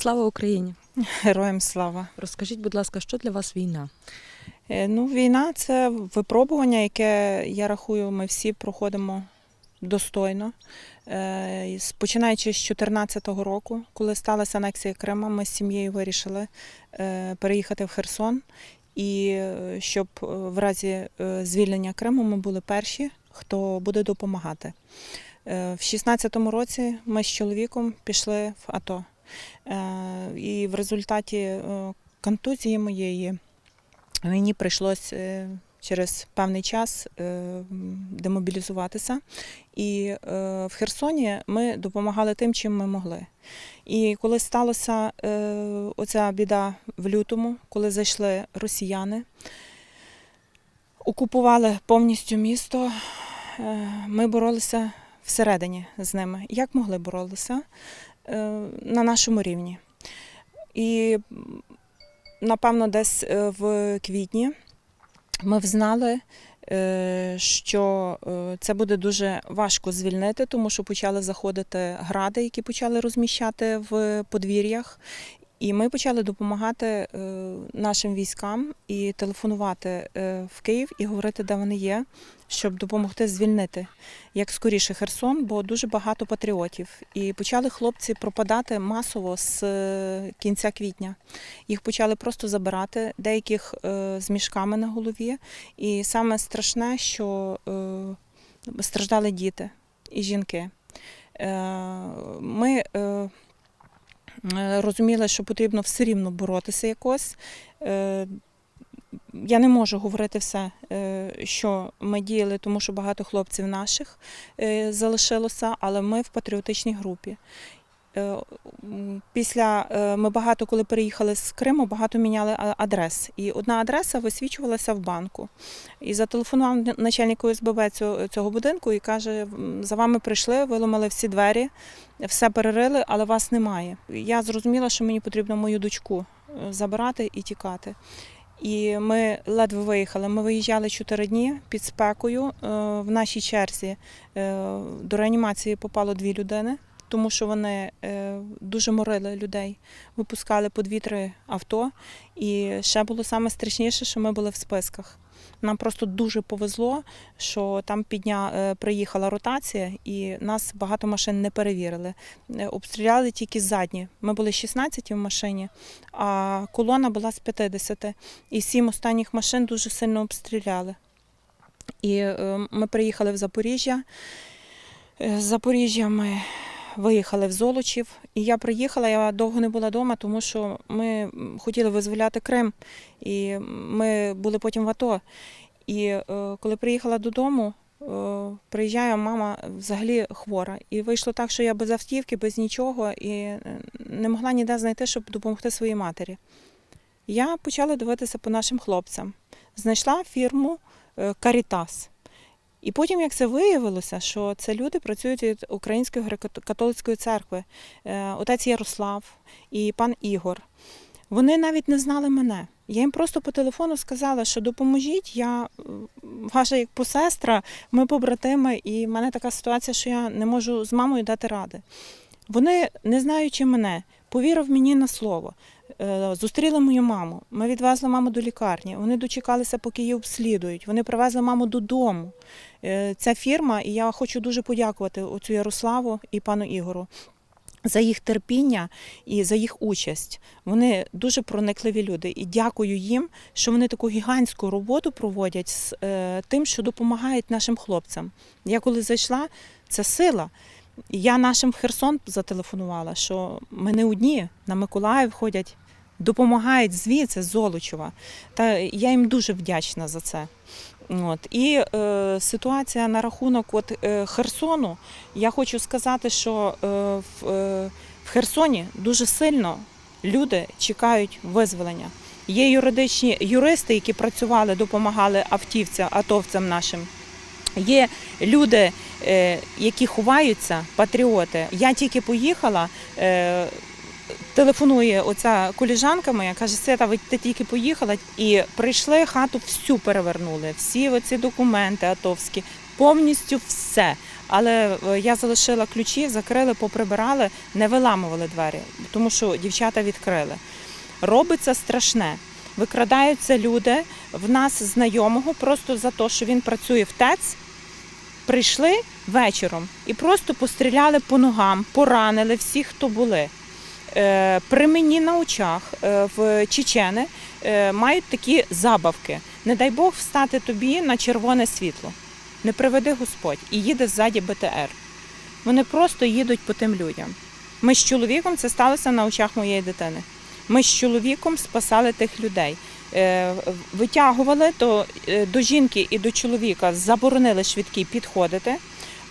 Слава Україні! Героям слава. Розкажіть, будь ласка, що для вас війна? Е, Ну, війна це випробування, яке я рахую, ми всі проходимо достойно. Е, з- Починаючи з 2014 року, коли сталася анексія Крима, ми з сім'єю вирішили е, переїхати в Херсон. І щоб в разі звільнення Криму ми були перші, хто буде допомагати. В 2016 році ми з чоловіком пішли в АТО. Е, І в результаті е, контузії моєї мені прийшлось е, через певний час демобілізуватися. І в Херсоні ми допомагали тим, чим ми могли. І коли сталося е, оця біда в лютому, коли зайшли росіяни, окупували повністю місто, ми боролися всередині з ними. Як могли боролися на нашому рівні. І напевно, десь е, в квітні ми взнали, е, що е, це буде дуже важко звільнити, тому що почали заходити гради, які почали розміщати в подвір'ях. І ми почали допомагати е, нашим військам і телефонувати е, в Київ і говорити, де вони є, щоб допомогти звільнити як скоріше Херсон, бо дуже багато патріотів. І почали хлопці пропадати масово з е, кінця квітня. Їх почали просто забирати, деяких з мішками на голові. І саме страшне, що страждали діти і жінки. Ми е, е, що потрібно все рівно боротися якось. Е, Я не можу говорити все, е, що ми діяли, тому що багато хлопців наших залишилося, але ми в патріотичній групі. Е, Після е, ми багато, коли переїхали з Криму, багато міняли адрес. І одна адреса висвічувалася в банку. І зателефонував начальник ОСББ цього, будинку і каже: «М, за вами прийшли, виламали всі двері, все перерили, але вас немає. Я зрозуміла, що мені потрібно мою дочку е, забирати і тікати. І ми ледве виїхали. Ми виїжджали чотири дні під спекою. В нашій черзі до реанімації попало дві людини, тому що вони е, дуже морили людей, випускали по дві-три авто. І ще було саме страшніше, що ми були в списках. Нам просто дуже повезло, що там підня е, приїхала ротація, і нас багато машин не перевірили. Е, Обстріляли тільки задні. Ми були 16 в машині, а колона була з 50. І сім останніх машин дуже сильно обстріляли. І ми приїхали в Запоріжжя. З Запоріжжя ми виїхали в Золочів. І я приїхала, я довго не була вдома, тому що ми хотіли визволяти Крим. І ми були потім в АТО. І е, коли приїхала додому, е, приїжджає мама взагалі хвора. І вийшло так, що я без автівки, без нічого, і е, не могла ніде знайти, щоб допомогти своїй матері. Я почала дивитися по нашим хлопцям. Знайшла фірму е, Карітас. І потім, як це виявилося, що це люди працюють від Української греко-католицької церкви, Е, отець Ярослав і пан Ігор. Вони навіть не знали мене. Я їм просто по телефону сказала, що допоможіть, я ваша як посестра, ми побратими, і в мене така ситуація, що я не можу з мамою дати ради. Вони, не знаючи мене, повірив мені на слово. Е, Зустріли мою маму. Ми відвезли маму до лікарні. Вони дочекалися, поки її обслідують. Вони привезли маму додому. Е, Ця фірма, і я хочу дуже подякувати оцю Ярославу і пану Ігору за їх терпіння і за їх участь. Вони дуже проникливі люди. І дякую їм, що вони таку гігантську роботу проводять з е, тим, що допомагають нашим хлопцям. Я коли зайшла, це сила. Я нашим в Херсон зателефонувала, що ми не одні, на Миколаїв ходять, допомагають звідси, Золочева. Та я їм дуже вдячна за це. От. І е, ситуація на рахунок от, е, Херсону. Я хочу сказати, що е, в, е, в Херсоні дуже сильно люди чекають визволення. Є юридичні юристи, які працювали, допомагали автівцям, атовцям нашим. Є люди, які ховаються, патріоти. Я тільки поїхала. е, Телефонує оця коліжанка моя, каже, Свята, ви ти тільки поїхала і прийшли, хату всю перевернули, всі оці документи атовські, повністю все. Але е, я залишила ключі, закрили, поприбирали, не виламували двері, тому що дівчата відкрили. Робиться страшне. Викрадаються люди в нас знайомого просто за те, що він працює в ТЕЦ. Прийшли вечором і просто постріляли по ногам, поранили всіх, хто були. Е, При мені на очах е, в Чечени е, мають такі забавки. Не дай Бог встати тобі на червоне світло. Не приведи Господь і їде ззаді БТР. Вони просто їдуть по тим людям. Ми з чоловіком це сталося на очах моєї дитини. Ми з чоловіком спасали тих людей. Е, Витягували, то е, до жінки і до чоловіка заборонили швидкі підходити,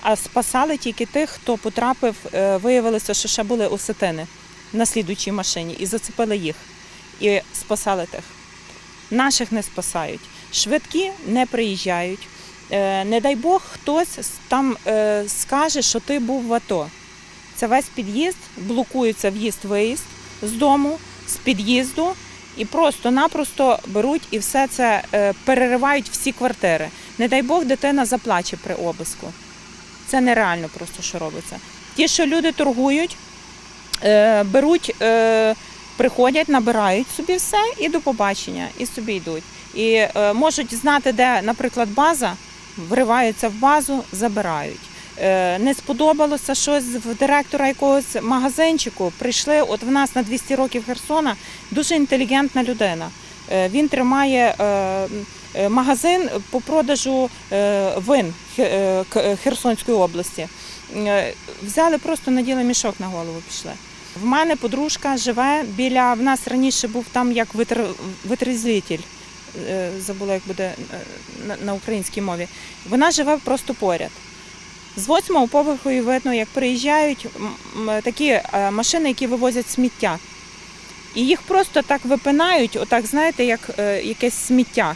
а спасали тільки тих, хто потрапив, е, виявилося, що ще були осетини на слідучій машині, і зацепили їх, і спасали тих. Наших не спасають. Швидкі не приїжджають. Не дай Бог, хтось там скаже, що ти був в АТО. Це весь під'їзд, блокується в'їзд-виїзд з дому, з під'їзду, і просто-напросто беруть і все це е, переривають всі квартири. Не дай Бог, дитина заплаче при обиску. Це нереально просто, що робиться. Ті, що люди торгують, е, беруть, е, приходять, набирають собі все і до побачення, і собі йдуть. І можуть знати, де, наприклад, база, вриваються в базу, забирають. Е, Не сподобалося щось в директора якогось магазинчику. Прийшли, от в нас на 200 років Херсона дуже інтелігентна людина. Е, Він тримає е, магазин по продажу вин Херсонської області. Взяли просто наділи мішок на голову, пішли. В мене подружка живе біля. В нас раніше був там як витр, витрезвитель. Е, Забула, як буде на українській мові. Вона живе просто поряд. З восьмого поверху видно, як приїжджають такі е, машини, які вивозять сміття. І їх просто так випинають, отак, знаєте, як е, якесь сміття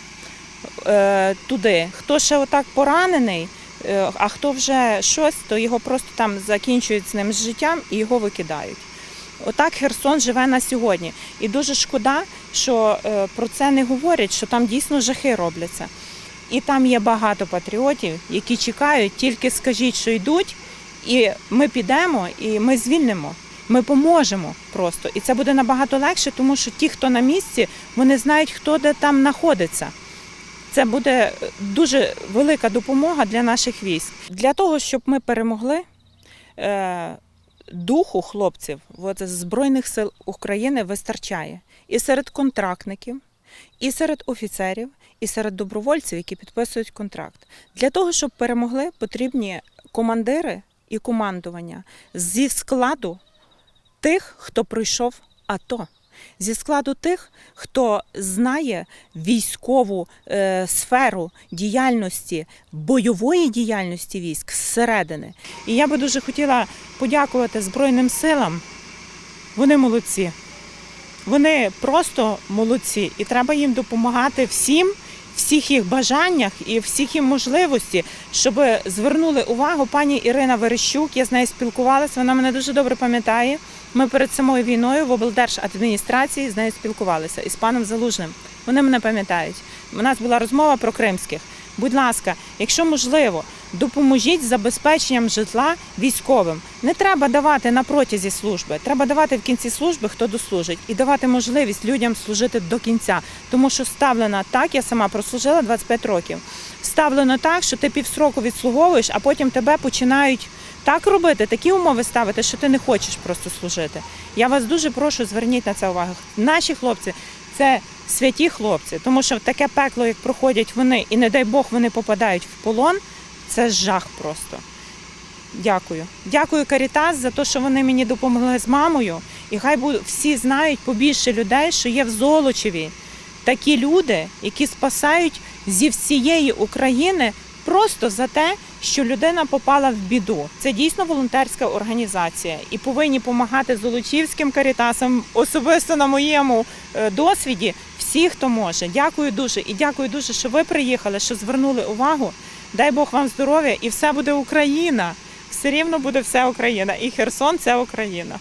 е, туди. Хто ще отак поранений, а хто вже щось, то його просто там закінчують з ним з життям і його викидають. Отак Херсон живе на сьогодні. І дуже шкода, що про це не говорять, що там дійсно жахи робляться. І там є багато патріотів, які чекають, тільки скажіть, що йдуть, і ми підемо, і ми звільнимо. Ми поможемо просто. І це буде набагато легше, тому що ті, хто на місці, вони знають, хто де там знаходиться. Це буде дуже велика допомога для наших військ. Для того, щоб ми перемогли, е, духу хлопців Збройних сил України вистачає і серед контрактників, і серед офіцерів, і серед добровольців, які підписують контракт. Для того, щоб перемогли, потрібні командири і командування зі складу тих, хто пройшов АТО. Зі складу тих, хто знає військову е, сферу діяльності, бойової діяльності військ зсередини. І я би дуже хотіла подякувати Збройним силам. Вони молодці. Вони просто молодці, і треба їм допомагати всім, всіх їх бажаннях і всіх їм можливості, щоб звернули увагу пані Ірина Верещук. Я з нею спілкувалася. Вона мене дуже добре пам'ятає. Ми перед самою війною в облдержадміністрації з нею спілкувалися і з паном Залужним. Вони мене пам'ятають. У нас була розмова про кримських. Будь ласка, якщо можливо, допоможіть з забезпеченням житла військовим. Не треба давати на протязі служби, треба давати в кінці служби, хто дослужить, і давати можливість людям служити до кінця. Тому що ставлено так, я сама прослужила 25 років. Ставлено так, що ти півсроку відслуговуєш, а потім тебе починають так робити, такі умови ставити, що ти не хочеш просто служити. Я вас дуже прошу, зверніть на це увагу. Наші хлопці це святі хлопці, тому що таке пекло, як проходять вони, і не дай Бог вони попадають в полон, це жах просто. Дякую. Дякую Карітас за те, що вони мені допомогли з мамою. І хай всі знають побільше людей, що є в Золочеві. Такі люди, які спасають зі всієї України просто за те, що людина попала в біду. Це дійсно волонтерська організація і повинні допомагати золочівським карітасам, особисто на моєму е, досвіді, всі, хто може. Дякую дуже і дякую дуже, що ви приїхали, що звернули увагу. Дай Бог вам здоров'я і все буде Україна. Все рівно буде все Україна. І Херсон це Україна.